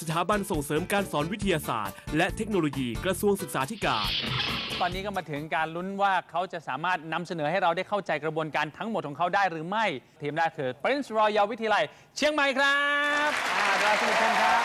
สถาบันส่งเสริมการสอนวิทยาศาสตร์ และเทคโนโลยีกระทรวงศึกษาธิการ ตอนนี้ก็มาถึงการลุ้นว่าเขาจะสามารถนำเสนอให้เราได้เข้าใจกระบวนการทั้งหมดของเขาได้หรือไม่ ทีมแรกคือ Prince Royal วิทยาลัย เชียงใหม่ครับอ่าราชบุตรเชิญครับ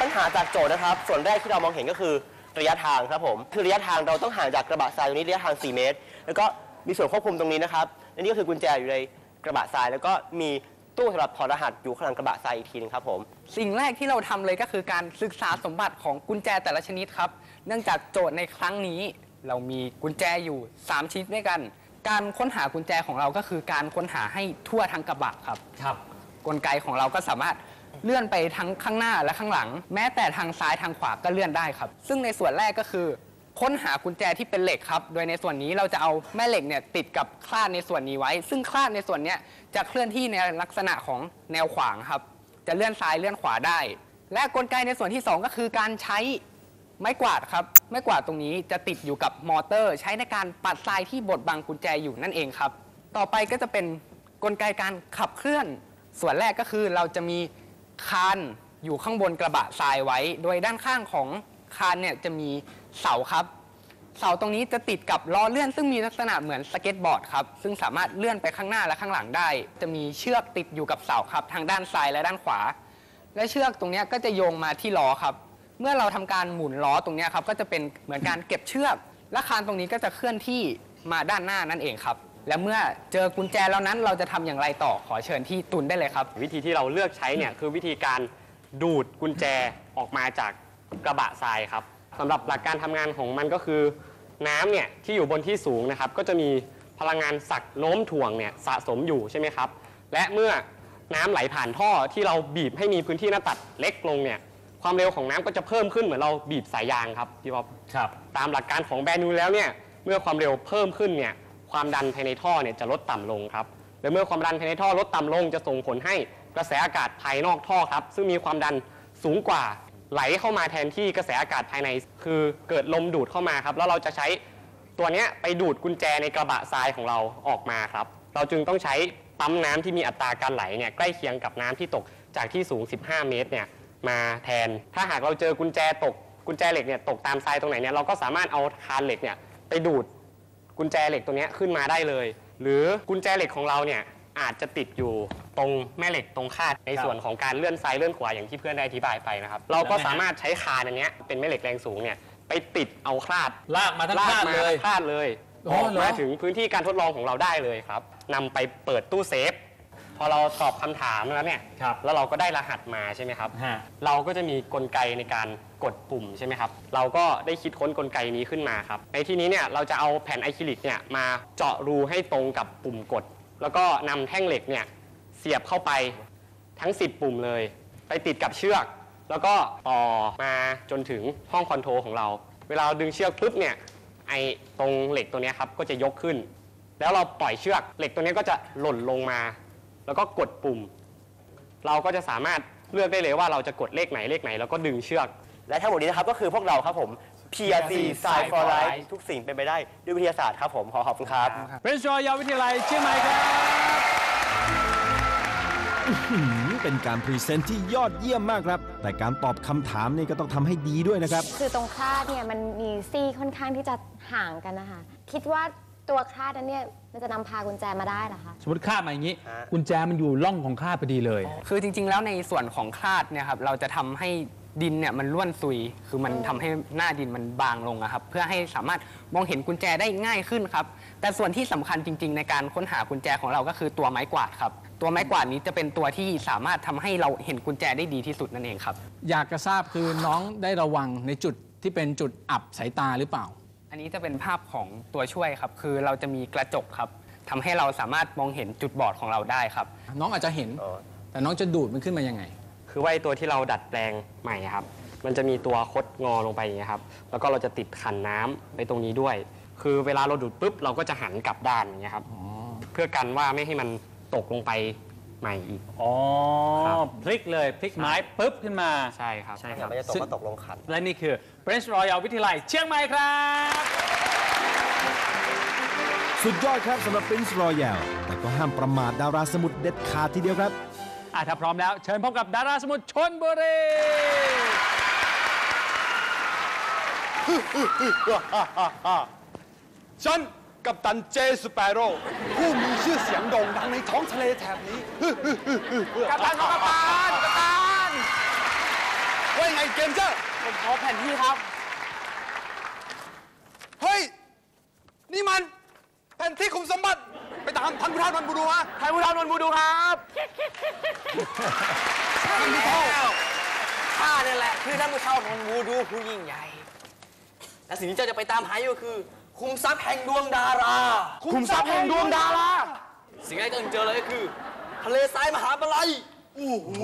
ปัญหาจากโจทย์นะครับ ส่วนแรกที่เรามองเห็นก็คือระยะทางครับผม คือระยะทางเราต้องห่างจากกระบะทรายตรงนี้ระยะทาง 4 เมตร แล้วก็มีส่วนควบคุมตรงนี้นะครับและนี่ก็คือกุญแจอยู่ในกระบะทราย แล้วก็มี ตู้สำหรับถอดรหัสอยู่ข้างหลังกระบะทรายอีกทีนึงครับผม สิ่งแรกที่เราทำเลยก็คือการศึกษาสมบัติของกุญแจแต่ละชนิดครับ เนื่องจากโจทย์ในครั้งนี้ เรามีกุญแจอยู่ 3 ชนิดด้วยกัน การค้นหากุญแจของเราก็คือการค้นหาให้ทั่วทั้งกระบะครับ ครับ กลไกของเราก็สามารถเลื่อนไปทั้งข้างหน้าและข้างหลัง แม้แต่ทางซ้ายทางขวาก็เลื่อนได้ครับ ซึ่งในส่วนแรกก็คือ ค้นหากุญแจที่เป็นเหล็กครับ โดยในส่วนนี้เราจะเอาแม่เหล็กเนี่ยติดกับคลาดในส่วนนี้ไว้ ซึ่งคลาดในส่วนเนี้ยจะเคลื่อนที่ในลักษณะของแนวขวางครับ จะเลื่อนซ้ายเลื่อนขวาได้ และกลไกในส่วนที่ 2 ก็คือการใช้ไม้กวาดครับ ไม้กวาดตรงนี้จะติดอยู่กับมอเตอร์ ใช้ในการปัดทรายที่บดบังกุญแจอยู่นั่นเองครับ ต่อไปก็จะเป็นกลไกการขับเคลื่อน ส่วนแรกก็คือเราจะมีคานอยู่ข้างบนกระบะทรายไว้ โดยด้านข้างของคานเนี่ยจะมี เสาครับ เสาตรงนี้จะติดกับล้อเลื่อน ซึ่งมีลักษณะเหมือนสเก็ตบอร์ดครับ ซึ่งสามารถเลื่อนไปข้างหน้าและข้างหลังได้ จะมีเชือกติดอยู่กับเสาครับ ทางด้านซ้ายและด้านขวา และเชือกตรงนี้ก็จะโยงมาที่ล้อครับ เมื่อเราทำการหมุนล้อตรงนี้ครับ ก็จะเป็นเหมือนการเก็บเชือก และคานตรงนี้ก็จะเคลื่อนที่มาด้านหน้านั่นเองครับ และเมื่อเจอกุญแจแล้วนั้นเราจะทำอย่างไรต่อขอเชิญที่ตุนได้เลยครับ วิธีที่เราเลือกใช้เนี่ยคือวิธีการดูดกุญแจออกมาจากกระบะทรายครับ สำหรับหลักการทำงานของมันก็คือ น้ำเนี่ยที่อยู่บนที่สูงนะครับ ก็จะมีพลังงานสักโน้มถ่วงเนี่ยสะสมอยู่ใช่ไหมครับ และเมื่อน้ำไหลผ่านท่อที่เราบีบให้มีพื้นที่หน้าตัดเล็กลงเนี่ยความเร็วของน้ำก็จะเพิ่มขึ้นเหมือนเราบีบสายยางครับพี่บ๊อบครับ ตามหลักการของแบรนด์นูนแล้วเนี่ยเมื่อความเร็วเพิ่มขึ้นเนี่ยความดันภายในท่อเนี่ยจะลดต่ำลงครับและเมื่อความดันภายในท่อลดต่ำลงจะส่งผลให้กระแสอากาศภายนอกท่อครับซึ่งมีความดันสูงกว่า ไหลเข้ามาแทนที่กระแสอากาศภายใน คือเกิดลมดูดเข้ามาครับ แล้วเราจะใช้ตัวเนี้ยไปดูดกุญแจในกระบะทรายของเราออกมาครับ เราจึงต้องใช้ปั๊มน้ำที่มีอัตราการไหลเนี่ยใกล้เคียงกับน้ำที่ตกจากที่สูง 15 เมตรเนี่ยมาแทน ถ้าหากเราเจอกุญแจตกกุญแจเหล็กเนี่ยตกตามทรายตรงไหนเนี่ยเราก็สามารถเอาคานเหล็กเนี่ยไปดูดกุญแจเหล็กตัวนี้ขึ้นมาได้เลย หรือกุญแจเหล็กของเราเนี่ย อาจจะติดอยู่ตรงแม่เหล็กตรงคาดในส่วนของการเลื่อนซ้ายเลื่อนขวาอย่างที่เพื่อนได้อธิบายไปนะครับ เราก็สามารถใช้คานอันเนี้ยเป็นแม่เหล็กแรงสูงเนี่ยไปติดเอาคลาดลากมาทั้งคลาดเลยคลาดเลยโอ้ออกเหรอ มาถึงพื้นที่การทดลองของเราได้เลยครับนำไปเปิดตู้เซฟ พอเราตอบคำถามแล้วเนี่ยครับ แล้วเราก็ได้รหัสมาใช่ไหมครับ ฮะ เราก็จะมีกลไกในการกดปุ่มใช่ไหมครับ เราก็ได้คิดค้นกลไกนี้ขึ้นมาครับ ในที่นี้เนี่ยเราจะเอาแผ่นอะคริลิกเนี่ยมาเจาะรูให้ตรงกับปุ่มกด แล้วก็นำแท่งเหล็กเนี่ยเสียบเข้าไปทั้ง 10 ปุ่มเลย ไปติดกับเชือก แล้วก็ต่อมาจนถึงห้องคอนโทรลของเรา เวลาเราดึงเชือกปุ๊บเนี่ยไอตรงเหล็กตัวเนี้ยครับก็จะยกขึ้น แล้วเราปล่อยเชือกเหล็กตัวเนี้ยก็จะหล่นลงมา แล้วก็กดปุ่ม เราก็จะสามารถเลือกได้เลยว่าเราจะกดเลขไหนเลขไหน แล้วก็ดึงเชือก และทั้งหมดนี้นะครับก็คือพวกเราครับผม PRC Science for Life ทุกสิ่งเป็นไปได้ด้วยวิทยาศาสตร์ครับผมขอขอบคุณครับ Prince Royal วิทยาลัยเชียงใหม่ครับหืมเป็นการพรีเซนต์ที่ยอดเยี่ยมมากครับ แต่การตอบคำถามนี่ก็ต้องทำให้ดีด้วยนะครับ คือตรงคลาดเนี่ยมันมีซี่ค่อนข้างที่จะห่างกันนะคะ คิดว่าตัวคลาดนั้นเนี่ยมันจะนำพากุญแจมาได้เหรอคะสมมติคลาดมาอย่างนี้ฮะกุญแจมันอยู่ล่องของคลาดพอดีเลย คือจริง ๆ แล้วในส่วนของคลาดเนี่ยครับเราจะทำให้ ดินเนี่ยมันร่วนซุย คือมันทำให้หน้าดินมันบางลงอะครับ เพื่อให้สามารถมองเห็นกุญแจได้ง่ายขึ้นครับ แต่ส่วนที่สำคัญจริง ๆ ในการค้นหากุญแจของเราก็คือตัวไม้กวาดครับ ตัวไม้กวาดนี้จะเป็นตัวที่สามารถทำให้เราเห็นกุญแจได้ดีที่สุดนั่นเองครับ อยากจะทราบคือน้องได้ระวังในจุดที่เป็นจุดอับสายตาหรือเปล่า อันนี้จะเป็นภาพของตัวช่วยครับ คือเราจะมีกระจกครับทำให้เราสามารถมองเห็นจุดบอดของเราได้ครับ น้องอาจจะเห็น แต่น้องจะดูดมันขึ้นมายังไง คือว่าไอ้ตัวที่เราดัดแปลงใหม่อะครับ มันจะมีตัวคดงอลงไปอย่างเงี้ยครับ แล้วก็เราจะติดขันน้ำไปตรงนี้ด้วย คือเวลาเราดูดปุ๊บเราก็จะหันกลับด้านอย่างเงี้ยครับ เพื่อกันว่าไม่ให้มันตกลงไปใหม่อีก อ๋อครับ พลิกเลยพลิกไม้ปุ๊บขึ้นมา ใช่ครับ ใช่ครับมันจะตกก็ตกลงขัน และนี่คือ Prince Royal วิทยาลัยเชียงใหม่ครับ สุดยอดครับสำหรับ Prince Royal แต่ก็ห้ามประมาทดาราสมุทรเด็ดขาดทีเดียวครับ อ่ถ้าพร้อมแล้ว เชิญพบกับดาราสมุทรชนบุรีฉันกับตันเจสเปโร่ผู้มีชื่อเสียงโด่งดังในท้องทะเลแถบนี้กัปตันกัปตันกัปตันว่ายไงเกมเจอร์ผมขอแผ่นที่ครับ เฮ้ย นี่มัน แผ่นที่คุมสมบัติ ไปตามท่านผู้ท่านมันบูดูมาไทยบุรีรัมย์บูดูครับท่านผู้เฒ่าข้าเนี่ยแหละคือท่านผู้เฒ่าของวูดูผู้ยิ่งใหญ่ และสิ่งที่เจ้าจะไปตามหาอยู่ก็คือ คุมทรัพย์แห่งดวงดารา คุมทรัพย์แห่งดวงดารา สิ่งแรกที่ต้องเจอเลยก็คือทะเลทรายมหาปลัยโอ้โห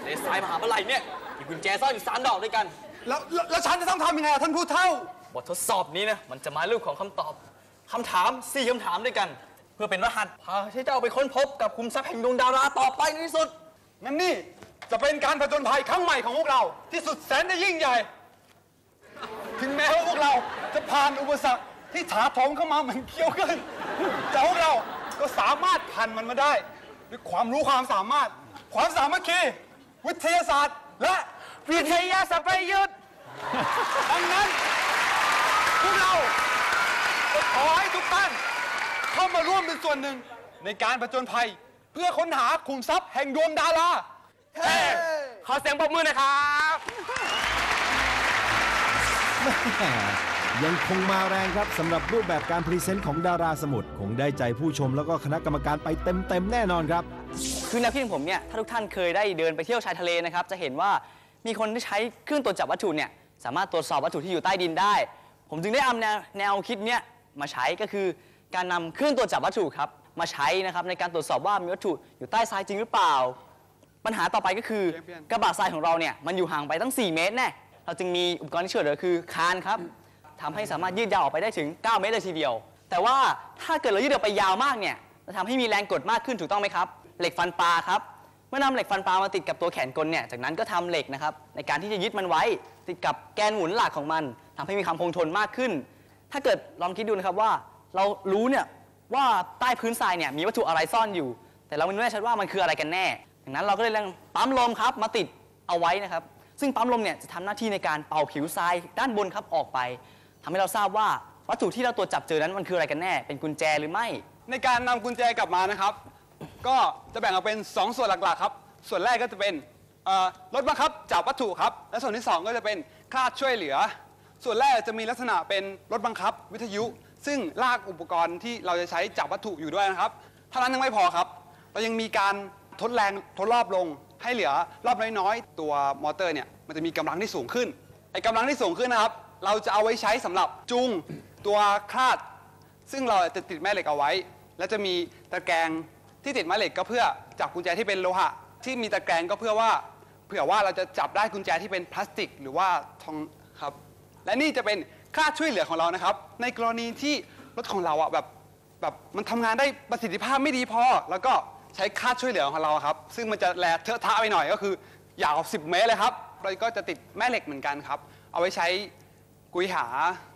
ทะเลทรายมหาปลัยเนี่ยมีกุญแจซ่อนอยู่สามดอกด้วยกัน แล้วแล้วแล้วฉันจะต้องทำยังไงอะท่านผู้เฒ่า บททดสอบนี้นะมันจะมาเรื่องของคำตอบคำถามสี่คำถามด้วยกัน เพื่อเป็นรหัสพาให้เจ้าไปค้นพบกับคุมทรัพย์แห่งดวงดาราต่อไปในที่สุด งั้นนี่จะเป็นการผจญภัยครั้งใหม่ของพวกเรา ที่สุดแสนจะยิ่งใหญ่ ถึงแม้ว่าพวกเราจะผ่านอุปสรรคที่ถาโถมเข้ามาเหมือนเกี้ยวขึ้นแต่พวกเราก็สามารถผ่านมันมาได้ด้วยความรู้ความสามารถ ความสามัคคีวิทยาศาสตร์ และวิทยาศาสตร์ประยุทธ์ดังนั้นพวกเราขอให้ทุกท่าน เข้ามาร่วมเป็นส่วนหนึ่ง ในการผจญภัย เพื่อค้นหาขุมทรัพย์แห่งดวงดาราเฮ้ขอเสียงปรบมือหนะครับแหมยังคงมาแรงครับสำหรับรูปแบบการพรีเซนต์ของดาราสมุทรคงได้ใจผู้ชมแล้วก็คณะกรรมการไปเต็มๆแน่นอนครับ คือแนวคิดของผมเนี่ยถ้าทุกท่านเคยได้เดินไปเที่ยวชายทะเลนะครับ จะเห็นว่ามีคนที่ใช้เครื่องตรวจจับวัตถุเนี่ยสามารถตรวจสอบวัตถุที่อยู่ใต้ดินได้ ผมจึงได้เอาแนวแนวคิดเนี่ยมาใช้ก็คือ การนำเครื่องตรวจจับวัตถุครับมาใช้นะครับในการตรวจสอบว่ามีวัตถุอยู่ใต้ทรายจริงหรือเปล่า ปัญหาต่อไปก็คือกระบะทรายของเราเนี่ยมันอยู่ห่างไปตั้ง 4 เมตรแน่เราจึงมีอุปกรณ์ที่ช่วยเหลือคือคานครับทำให้สามารถยืดยาวออกไปได้ถึง 9 เมตรเลยทีเดียว แต่ว่าถ้าเกิดเรายืดออกไปยาวมากเนี่ยจะทำให้มีแรงกดมากขึ้นถูกต้องไหมครับ เหล็กฟันปลาครับเมื่อนำเหล็กฟันปลามาติดกับตัวแขนกลเนี่ยจากนั้นก็ทำเหล็กนะครับในการที่จะยึดมันไว้ติดกับแกนหมุนหลักของมันทำให้มีความคงทนมากขึ้น ถ้าเกิดลองคิดดูนะครับว่า เรารู้เนี่ยว่าใต้พื้นทรายเนี่ยมีวัตถุอะไรซ่อนอยู่ แต่เราไม่แน่ชัดว่ามันคืออะไรกันแน่ดังนั้นเราก็เลยเร่งปั๊มลมครับมาติดเอาไว้นะครับ ซึ่งปั๊มลมเนี่ยจะทำหน้าที่ในการเป่าผิวทรายด้านบนครับออกไปทำให้เราทราบว่าวัตถุที่เราตรวจจับเจอนั้นมันคืออะไรกันแน่ เป็นกุญแจหรือไม่ ในการนำกุญแจกลับมานะครับ ก็จะแบ่งออกเป็น 2 ส่วนหลักๆครับ ส่วนแรกก็จะเป็นรถบังคับจับวัตถุครับ และส่วนที่ 2 ก็จะเป็นคลาดช่วยเหลือ ส่วนแรกจะมีลักษณะเป็นรถบังคับวิทยุ ซึ่งลากอุปกรณ์ที่เราจะใช้จับวัตถุอยู่ด้วยนะครับเท่านั้นยังไม่พอครับ เรายังมีการทดแรงทดรอบลงให้เหลือรอบน้อยๆ ตัวมอเตอร์เนี่ยมันจะมีกำลังที่สูงขึ้นไอ้กำลังที่สูงขึ้นนะครับ เราจะเอาไว้ใช้สำหรับจูงตัวคลาด ซึ่งเราจะติดแม่เหล็กเอาไว้ และจะมีตะแกรงที่ติดแม่เหล็กก็เพื่อจับกุญแจที่เป็นโลหะ ที่มีตะแกรงก็เพื่อว่าเผื่อว่าเราจะจับได้กุญแจที่เป็นพลาสติก หรือว่าทองครับ และนี่จะเป็น ค่าช่วยเหลือของเรานะครับ ในกรณีที่รถของเราอะแบบแบบมันทำงานได้ประสิทธิภาพไม่ดีพอ แล้วก็ใช้ค่าช่วยเหลือของเราครับ ซึ่งมันจะแลเทอะทะไปหน่อยก็คือยาว 10 เมตรเลยครับเราก็จะติดแม่เหล็กเหมือนกันครับ เอาไว้ใช้กุยหา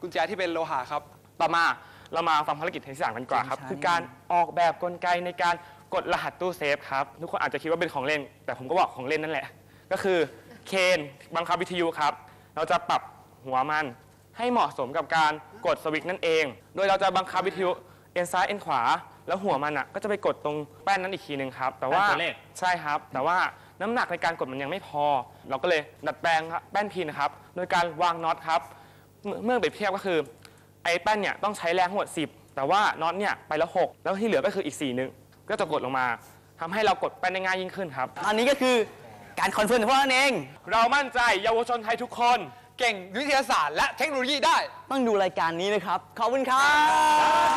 กุญแจที่เป็นโลหะครับ ต่อมาเรามาฟังภารกิจที่สามกันก่อนครับใช่คือการออกแบบกลไกในการกดรหัสตู้เซฟครับทุกคนอาจจะคิดว่าเป็นของเล่น แต่ผมก็บอกของเล่นนั่นแหละ ก็คือเคนบังคับวิทยุครับ เราจะปรับหัวมัน ให้เหมาะสมกับการกดสวิตช์นั่นเอง โดยเราจะบังคับวิทยุเอ็นซ้ายเอ็นขวา แล้วหัวมันอะก็จะไปกดตรงแป้นนั้นอีกทีหนึ่งครับ แต่ว่าแป้นตัวเลข ใช่ครับ แต่ว่าน้ำหนักในการกดมันยังไม่พอ เราก็เลยดัดแปลงครับแป้นพินนะครับ โดยการวางน็อตครับ เมื่อเมื่อเปรียบเทียบก็คือ ไอ้แป้นเนี่ยต้องใช้แรงทั้งหมด10 แต่ว่าน็อตเนี่ยไปแล้ว6แล้วที่เหลือก็คืออีก4นึงก็จะกดลงมาทำให้เรากดแป้นได้ง่ายยิ่งขึ้นครับ อันนี้ก็คือการคอนเฟิร์มเฉพาะนั่นเอง เรามั่นใจเยาวชนไทยทุกคน เก่งวิทยาศาสตร์และเทคโนโลยีได้ ต้องดูรายการนี้นะครับ ขอบคุณครับ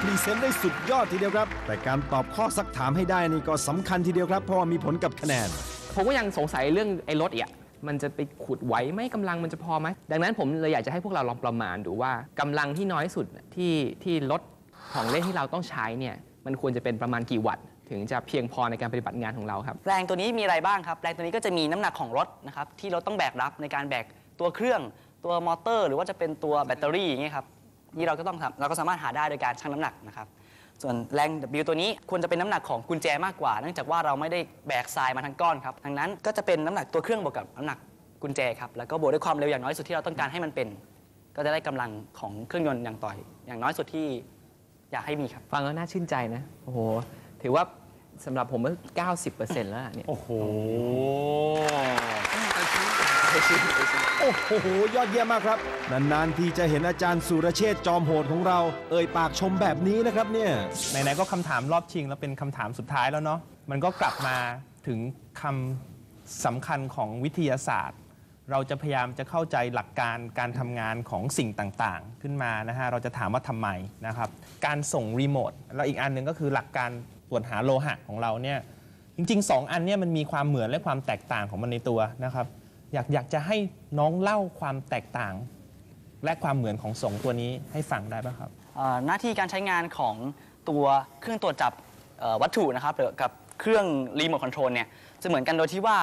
พรีเซนต์ได้สุดยอดทีเดียวครับ แต่การตอบข้อซักถามให้ได้นี่ก็สำคัญทีเดียวครับ เพราะว่ามีผลกับคะแนน ผมก็ยังสงสัยเรื่องไอ้รถอีกอะมันจะไปขุดไหวไหมกำลังมันจะพอไหม ดังนั้นผมเลยอยากจะให้พวกเราลองประมาณดูว่ากำลังที่น้อยสุดที่ที่รถของเล่นที่เราต้องใช้เนี่ยมันควรจะเป็นประมาณกี่วัตต์ ถึงจะเพียงพอในการปฏิบัติงานของเราครับ แรงตัวนี้มีอะไรบ้างครับ แรงตัวนี้ก็จะมีน้ำหนักของรถนะครับที่รถต้องแบกรับในการแบกตัวเครื่องตัวมอเตอร์ หรือว่าจะเป็นตัวแบตเตอรี่อย่างเงี้ยครับนี่เราก็ต้องทำเราก็สามารถหาได้โดยการชั่งน้ำหนักนะครับส่วนแรง W ตัวนี้ควรจะเป็นน้ำหนักของกุญแจมากกว่า เนื่องจากว่าเราไม่ได้แบกทรายมาทั้งก้อนครับดังนั้นก็จะเป็นน้ำหนักตัวเครื่องบวกกับน้ำหนักกุญแจครับแล้วก็บวกด้วยความเร็วอย่างน้อยสุดที่เราต้องการให้มันเป็น ก็จะได้กำลังของเครื่องยนต์อย่างต่อยอย่างน้อยสุดที่อยากให้มีครับ ฟังแล้วน่าชื่นใจนะ โอ้โห ถือว่าสำหรับผมก็90%แล้วล่ะเนี่ย โอ้โหโอ้โห ยอดเยี่ยมมากครับ นานๆทีจะเห็นอาจารย์สุรเชษฐ์จอมโหดของเรา เอ่ยปากชมแบบนี้นะครับเนี่ย ไหนๆก็คำถามรอบชิงแล้วเป็นคำถามสุดท้ายแล้วเนาะ มันก็กลับมาถึงคำสำคัญของวิทยาศาสตร์ เราจะพยายามจะเข้าใจหลักการการทำงานของสิ่งต่างๆ ขึ้นมานะฮะ เราจะถามว่าทำไมนะครับ การส่งรีโมท แล้วอีกอันหนึ่งก็คือหลักการต รวจหาโลหะของเราเนี่ยจริง ๆ 2 อันเนี่ยมันมีความเหมือนและความแตกต่างของมันในตัวนะครับอยากอยากจะให้น้องเล่าความแตกต่าง และความเหมือนของสองตัวนี้ให้ฟังได้ป่ะครับ อ่อหน้าที่การใช้งานของตัวเครื่องตรวจจับเอ่อวัตถุนะครับหรือกับเครื่องรีโมทคอนโทรลเนี่ยจะเหมือนกันโดยที่ว่า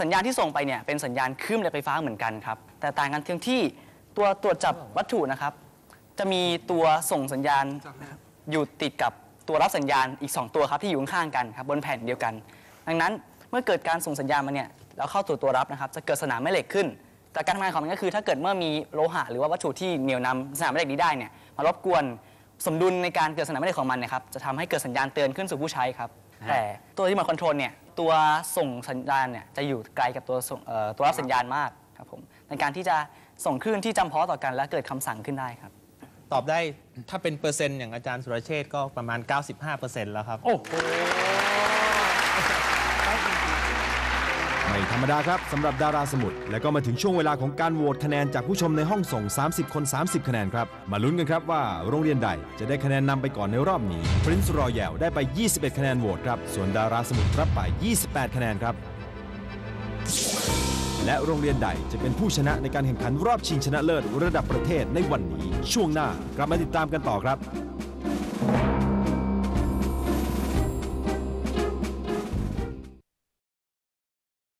สัญญาณที่ส่งไปเนี่ยเป็นสัญญาณคลื่นแรงไฟฟ้าเหมือนกันครับแต่ต่างกันเพียงที่ตัวตรวจจับวัตถุนะครับ จะมีตัวส่งสัญญาณอยู่ติดกับ ตัวรับสัญญาณอีก 2 ตัวครับที่อยู่ข้างๆกันครับบนแผ่นเดียวกัน ดังนั้นเมื่อเกิดการส่งสัญญาณมาเนี่ยแล้วเข้าตัวตัวรับนะครับจะเกิดสนามแม่เหล็กขึ้น แต่การทำงานของมันก็คือ ถ้าเกิดเมื่อมีโลหะหรือว่าวัตถุที่เหนี่ยวนำสนามแม่เหล็กนี้ได้เนี่ยมารบกวนสมดุลในการเกิดสนามแม่เหล็กของมันเนะครับจะทำให้เกิดสัญญาณเตือนขึ้นสู่ผู้ใช้ครับแต่ตัวที่มาคอนโทรลเนี่ยตัวส่งสัญญาณเนี่ยจะอยู่ไกลกับตัวส่งเอ่อตัวรับสัญญาณมากครับผมในการที่จะส่งคลื่นที่จำเพาะต่อกันและเกิดคำสั่งขึ้นได้ครับ ตอบได้ถ้าเป็นเปอร์เซ็นต์อย่างอาจารย์สุรเชษฐ์ก็ประมาณ 95%แล้วครับ โอ้โห ไม่ธรรมดาครับสำหรับดาราสมุทรและก็มาถึงช่วงเวลาของการโหวตคะแนนจากผู้ชมในห้องส่ง 30 คน 30 คะแนนครับ มาลุ้นกันครับว่าโรงเรียนใดจะได้คะแนนนำไปก่อนในรอบนี้ Prince Royal ได้ไป 21 คะแนนโหวตครับ ส่วนดาราสมุทรรับไป 28 คะแนนครับ และโรงเรียนใดจะเป็นผู้ชนะในการแข่งขันรอบชิงชนะเลิศระดับประเทศในวันนี้ ช่วงหน้ากลับมาติดตามกันต่อครับ